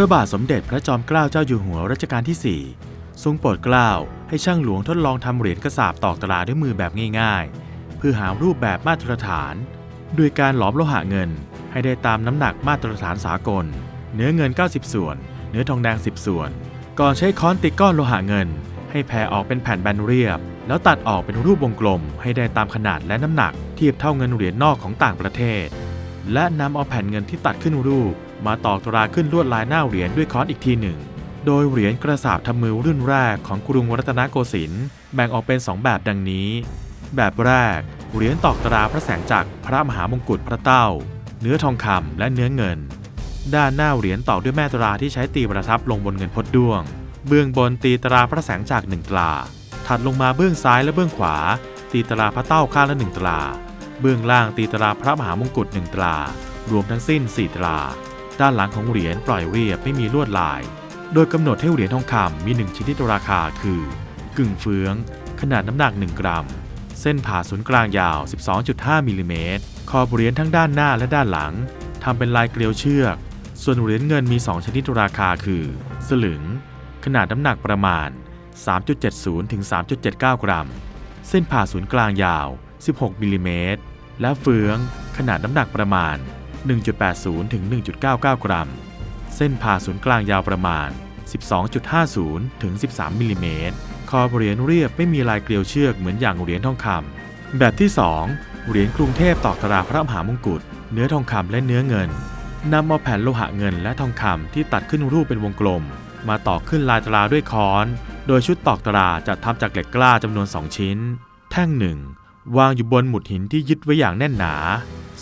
ระบาทสมเด็จพระจอมเกล้าเจ้าอยู่หัวรัชกาลที่ 4 ทรงโปรดเกล้าให้ช่างหลวงทดลองทำเหรียญกระสาบตอกตราด้วยมือแบบง่ายๆ เพื่อหารูปแบบมาตรฐาน โดยการหลอมโลหะเงินให้ได้ตามน้ำหนักมาตรฐานสากล เนื้อเงิน 90 ส่วน เนื้อทองแดง 10 ส่วน ก่อนใช้ค้อนตีก้อนโลหะเงิน ให้แผ่ออกเป็นแผ่นแบนเรียบ แล้วตัดออกเป็นรูปวงกลม ให้ได้ตามขนาดและน้ำหนักเทียบเท่าเงินเหรียญนอกของต่างประเทศ และนำเอาแผ่นเงินที่ตัดขึ้นรูป มาตอกตราขึ้นลวดลายหน้าเหรียญด้วยค้อนอีกทีหนึ่ง โดยเหรียญกระสาบทำมือรุ่นแรกของกรุงรัตนโกสินทร์แบ่งออกเป็น 2 แบบดังนี้ แบบแรก เหรียญตอกตราพระแสงจักรพระมหามงกุฎพระเต้า เนื้อทองคำและเนื้อเงิน ด้านหน้าเหรียญตอกด้วยแม่ตราที่ใช้ตีประทับลงบนเงินพดด้วง เบื้องบนตีตราพระแสงจักรหนึ่งตราถัดลงมาเบื้องซ้ายและเบื้องขวา ตีตราพระเต้าข้างละหนึ่งตรา เบื้องล่างตีตราพระมหามงกุฎหนึ่งตรา รวมทั้งสิ้น 4 ตรา ด้านหลังของเหรียญปล่อยเรียบไม่มีลวดลาย โดยกำหนดให้เหรียญทองคำมี1ชนิดราคาคือ กึ่งเฟือง ขนาดน้ำหนัก 1 กรัม เส้นผ่าศูนย์กลางยาว 12.5มิลลิเมตรขอบเหรียญทั้งด้านหน้าและด้านหลังทำเป็นลายเกลียวเชือก ส่วนเหรียญเงินมี 2 ชนิดราคาคือ สลึง ขนาดน้ำหนักประมาณ 3.70 ถึง 3.79 กรัม เส้นผ่าศูนย์กลางยาว 16มิลลิเมตรและเฟืองขนาดน้ำหนักประมาณ 1.80 ถึง 1.99 กรัม เส้นผ่าศูนย์กลางยาวประมาณ 12.50 ถึง 13มิลลิเมตรคอเหรียญเรียบไม่มีลายเกลียวเชือกเหมือนอย่างเหรียญทองคำแบบที่ 2 เหรียญกรุงเทพตอกตราพระมหามงกุฎเนื้อทองคำและเนื้อเงินนำเอาแผ่นโลหะเงินและทองคำที่ตัดขึ้นรูปเป็นวงกลม มาตอกขึ้นลายตราด้วยค้อน โดยชุดตอกตราจะทำจากเหล็กกล้าจำนวน 2 ชิ้น แท่งหนึ่ง วางอยู่บนหมุดหินที่ยึดไว้อย่างแน่นหนา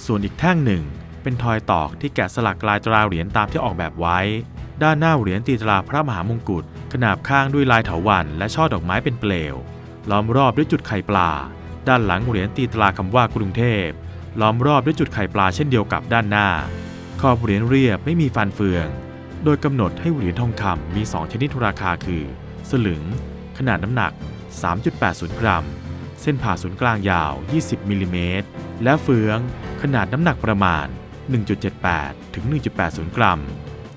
ส่วนอีกแท่งหนึ่ง เป็นทอยตอกที่แกะสลักลายตราเหรียญตามที่ออกแบบไว้ ด้านหน้าเหรียญตีตราพระมหามงกุฎขนาบข้างด้วยลายเถาวัลย์และช่อดอกไม้เป็นเปลว ล้อมรอบด้วยจุดไข่ปลา ด้านหลังเหรียญตีตราคำว่ากรุงเทพ ล้อมรอบด้วยจุดไข่ปลาเช่นเดียวกับด้านหน้า ขอบเหรียญเรียบไม่มีฟันเฟือง โดยกำหนดให้เหรียญทองคำมี 2 ชนิดราคาคือ สลึง ขนาดน้ำหนัก 3.80 กรัม เส้นผ่าศูนย์กลางยาว 20มิลลิเมตร และเฟืองขนาดน้ำหนักประมาณ 1.78 ถึง 1.80 กรัม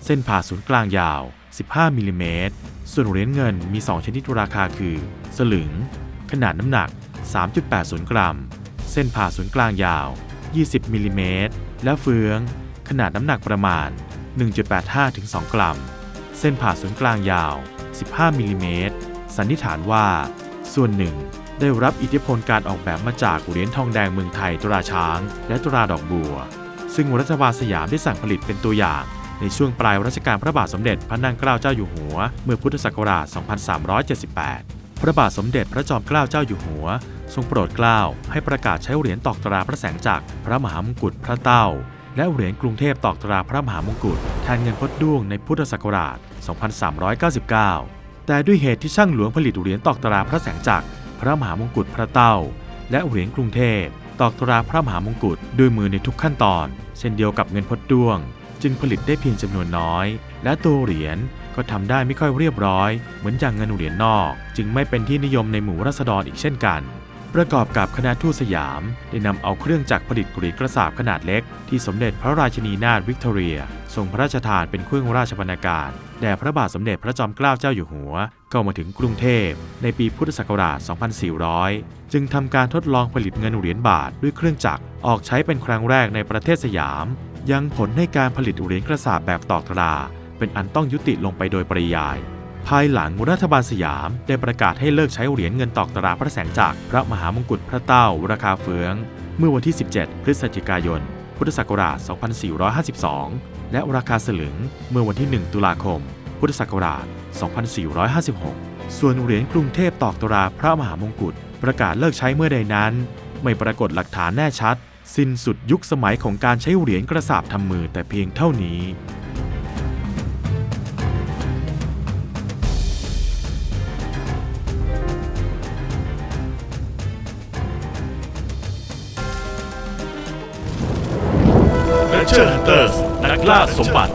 เส้นผ่าศูนย์กลางยาว 15มิลลิเมตร ส่วนเหรียญเงินมี 2 ชนิดราคาคือ สลึง ขนาดน้ำหนัก 3.80 กรัม เส้นผ่าศูนย์กลางยาว 20มิลลิเมตร และเฟือง ขนาดน้ำหนักประมาณ 1.85 ถึง 2 กรัม เส้นผ่าศูนย์กลางยาว 15มิลลิเมตร สันนิษฐานว่า ส่วนหนึ่ง ได้รับอิทธิพลการออกแบบมาจากเหรียญทองแดงเมืองไทยตราช้าง และตราดอกบัว ซึ่งรัฐบาลสยามได้สั่งผลิตเป็นตัวอย่าง ในช่วงปลายรัชกาลพระบาทสมเด็จพระนั่งเกล้าเจ้าอยู่หัว เมื่อพุทธศักราช 2378 พระบาทสมเด็จพระจอมเกล้าเจ้าอยู่หัว ทรงโปรดเกล้าให้ประกาศใช้เหรียญตอกตราพระแสงจักรพระมหามงกุฎพระเต้า และเหรียญกรุงเทพตอกตราพระมหามงกุฎแทนเงินพดด้วงในพุทธศักราช 2399 แต่ด้วยเหตุที่ช่างหลวงผลิตเหรียญตอกตราพระแสงจักร พระมหามงกุฎพระเต้า และเหรียญกรุงเทพตอกตราพระมหามงกุฎด้วยมือในทุกขั้นตอน เช่นเดียวกับเงินพดด้วง จึงผลิตได้เพียงจำนวนน้อย และตัวเหรียญก็ทำได้ไม่ค่อยเรียบร้อย เหมือนอย่างเงินเหรียญนอก จึงไม่เป็นที่นิยมในหมู่ราษฎรอีกเช่นกัน ประกอบกับคณะทูตสยาม ได้นำเอาเครื่องจักรผลิตกรีกระสาบขนาดเล็ก ที่สมเด็จพระราชินีนาถวิกตอเรีย ทรงพระราชทานเป็นเครื่องราชบรรณาการแด่พระบาทสมเด็จพระจอมเกล้าเจ้าอยู่หัวเข้ามาถึงกรุงเทพ ในปีพุทธศักราช 2400 จึงทำการทดลองผลิตเงินเหรียญบาทด้วยเครื่องจักรออกใช้เป็นครั้งแรกในประเทศสยาม ยังผลให้การผลิตเหรียญกระสาบแบบตอกตรา เป็นอันต้องยุติลงไปโดยปริยาย ภายหลังรัฐบาลสยามได้ประกาศให้เลิกใช้เหรียญเงินตอกตราพระแสงจักรพระมหามงกุฎพระเต้าราคาเฟือง เมื่อวันที่ 17 พฤศจิกายน พุทธศักราช 2452 และราคาสลึงเมื่อวันที่ 1 ตุลาคม พุทธศักราช 2456 ส่วนเหรียญกรุงเทพตอกตราพระมหามงกุฎประกาศเลิกใช้เมื่อใดนั้น ไม่ปรากฏหลักฐานแน่ชัด สิ้นสุดยุคสมัยของการใช้เหรียญกระสาบทำมือแต่เพียงเท่านี้ เชอร์ฮันเตอร์นักล่าสมบัติ